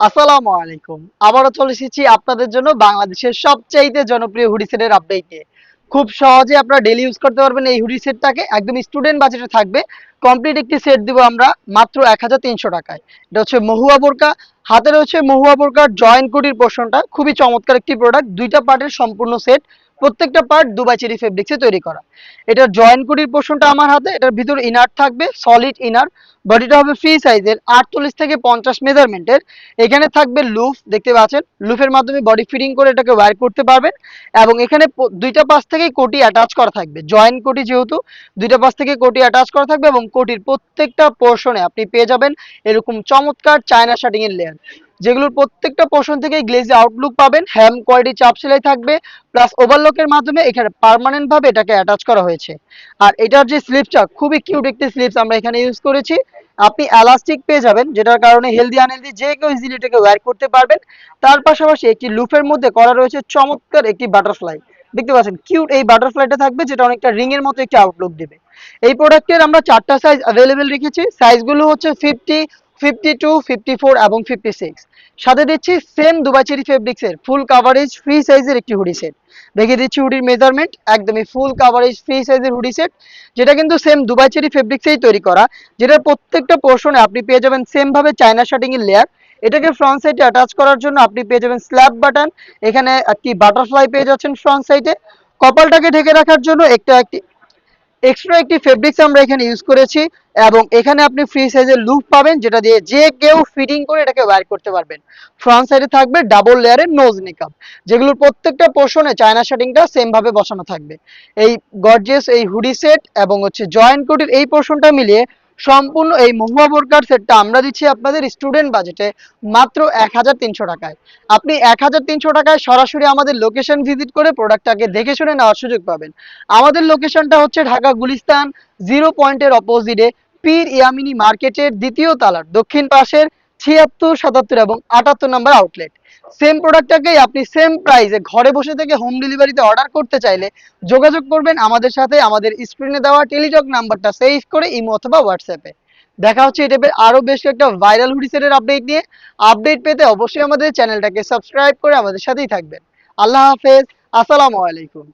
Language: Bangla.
আসসালামু আলাইকুম। আবারও চলে এসেছি আপনাদের জন্য বাংলাদেশের সবচাইতে জনপ্রিয় হুডি সেটের আপডেট খুব সহজে আপনারা ডেলি ইউজ করতে পারবেন এই হুডি সেটটাকে। একদম স্টুডেন্ট বাজেটে থাকবে। কমপ্লিট একটি সেট দিব আমরা মাত্র এক হাজার তিনশো টাকায়। এটা হচ্ছে মহুয়া বোরকা। হাতে রয়েছে মহুয়া বোরকার জয়েন্ট কোটির পোর্শনটা। খুবই চমৎকার একটি প্রোডাক্ট দুইটা পার্টের সম্পূর্ণ সেট প্রত্যেকটা পার্ট দুবাই চেরি ফেব্রিক্সে তৈরি করা। এটার জয়েন্ট কোটির পোর্শনটা আমার হাতে। এটার ভিতরে ইনার থাকবে সলিড ইনার বডিটা হবে ফ্রি সাইজের আটচল্লিশ থেকে পঞ্চাশ মেজারমেন্টের এখানে থাকবে লুফ দেখতে পাচ্ছেন? লুফের মাধ্যমে বডি ফিটিং করে এটাকে ওয়্যার করতে পারবেন। এবং এখানে দুইটা পাশ থেকেই কোটি অ্যাটাচ করা থাকবে। জয়েন্ট কোটি যেহেতু, দুইটা পাশ থেকে কোটি অ্যাটাচ করা থাকবে এবং কোটির প্রত্যেকটা পোর্শনে আপনি পেয়ে যাবেন এরকম চমৎকার চায়না শার্টিং এর লেয়ার যেগুলোর প্রত্যেকটা পোর্শন থেকে গ্লেজি আউটলুক পাবেন হ্যাম কোয়ালিটি চাপ সেলাই থাকবে প্লাস ওভারলকের মাধ্যমে এখানে পার্মানেন্ট ভাবে এটাকে অ্যাটাচ করা হয়েছে। আর এটার যে স্লিপসটা খুবই কিউট একটি স্লিপস আমরা এখানে ইউজ করেছি। আপনি এলাস্টিক পেয়ে যাবেন, যেটার কারণে হেলদি আনহেলদি যে কেউ ইজিলি এটাকে ওয়্যার করতে পারবেন। তার পাশাপাশি একটি লুফের মধ্যে করা রয়েছে চমৎকার একটি বাটারফ্লাই দেখতে পাচ্ছেন কিউট এই বাটারফ্লাইটা থাকবে, যেটা অনেকটা রিং এর মতো একটি আউটলুক দেবে। এই প্রোডাক্টের আমরা চারটা সাইজ অ্যাভেলেবেল রেখেছি। সাইজগুলো হচ্ছে fifty fifty two fifty four এবং ফিফটি সিক্স সাথে দিচ্ছি সেম দুবাই চেরি ফেব্রিক্সের ফুল কাভারেজ ফ্রি সাইজের একটি হুডি সেট দেখিয়ে দিচ্ছি হুডির মেজারমেন্ট একদমই ফুল কাভারেজ ফ্রি সাইজের হুডি সেট যেটা কিন্তু সেম দুবাই চেরি ফেব্রিক্সেই তৈরি করা। যেটার প্রত্যেকটা পোর্শনে আপনি পেয়ে যাবেন সেম ভাবে চায়না শার্টিং এর লেয়ার এটাকে ফ্রন্ট সাইডে অ্যাটাচ করার জন্য আপনি পেয়ে যাবেন স্ল্যাব বাটন এখানে একটি বাটারফ্লাই পেয়ে যাচ্ছেন ফ্রন্ট সাইডে কপালটাকে ঢেকে রাখার জন্য একটা একটি এক্সট্রা একটি ফেব্রিক্স আমরা এখানে ইউজ করেছি এবং এখানে আপনি ফ্রি সাইজের লুক পাবেন, যেটা দিয়ে যে কেউ ফিটিং করে এটাকে ওয়ার করতে পারবেন। ফ্রন্ট সাইডে থাকবে ডাবল লেয়ারের নোজ নিকাপ যেগুলোর প্রত্যেকটা পোর্শনে চায়না শার্টিংটা সেম ভাবে বসানো থাকবে। এই গর্জিয়াস এই হুডি সেট এবং হচ্ছে জয়েন্ট কোটের এই পোর্শনটা মিলিয়ে সম্পূর্ণ এই মহুয়া বোরকার সেটটা আমরা দিচ্ছি আপনাদের স্টুডেন্ট বাজেটে মাত্র এক হাজার তিনশো টাকায়। আপনি এক হাজার তিনশো টাকায় সরাসরি আমাদের লোকেশন ভিজিট করে প্রোডাক্টটাকে দেখে শুনে নেওয়ার সুযোগ পাবেন। আমাদের লোকেশনটা হচ্ছে ঢাকা গুলিস্তান জিরো পয়েন্টের অপোজিটে পীর ইয়ামিনী মার্কেটের দ্বিতীয় তালার দক্ষিণ পাশের ছিয়াত্তর, সাতাত্তর এবং আটাত্তর নম্বর আউটলেট সেম প্রোডাক্টটাকেই আপনি সেম প্রাইসে ঘরে বসে থেকে হোম ডেলিভারিতে অর্ডার করতে চাইলে যোগাযোগ করবেন আমাদের সাথে। আমাদের স্ক্রিনে দেওয়া টেলিটক নাম্বারটা সেভ করে ইমো অথবা হোয়াটসঅ্যাপে দেখা হচ্ছে এই টাইপের আরও বেশ একটা ভাইরাল হুডিসেটের আপডেট নিয়ে। আপডেট পেতে অবশ্যই আমাদের চ্যানেলটাকে সাবস্ক্রাইব করে আমাদের সাথেই থাকবেন। আল্লাহ হাফেজ। আসসালামু আলাইকুম।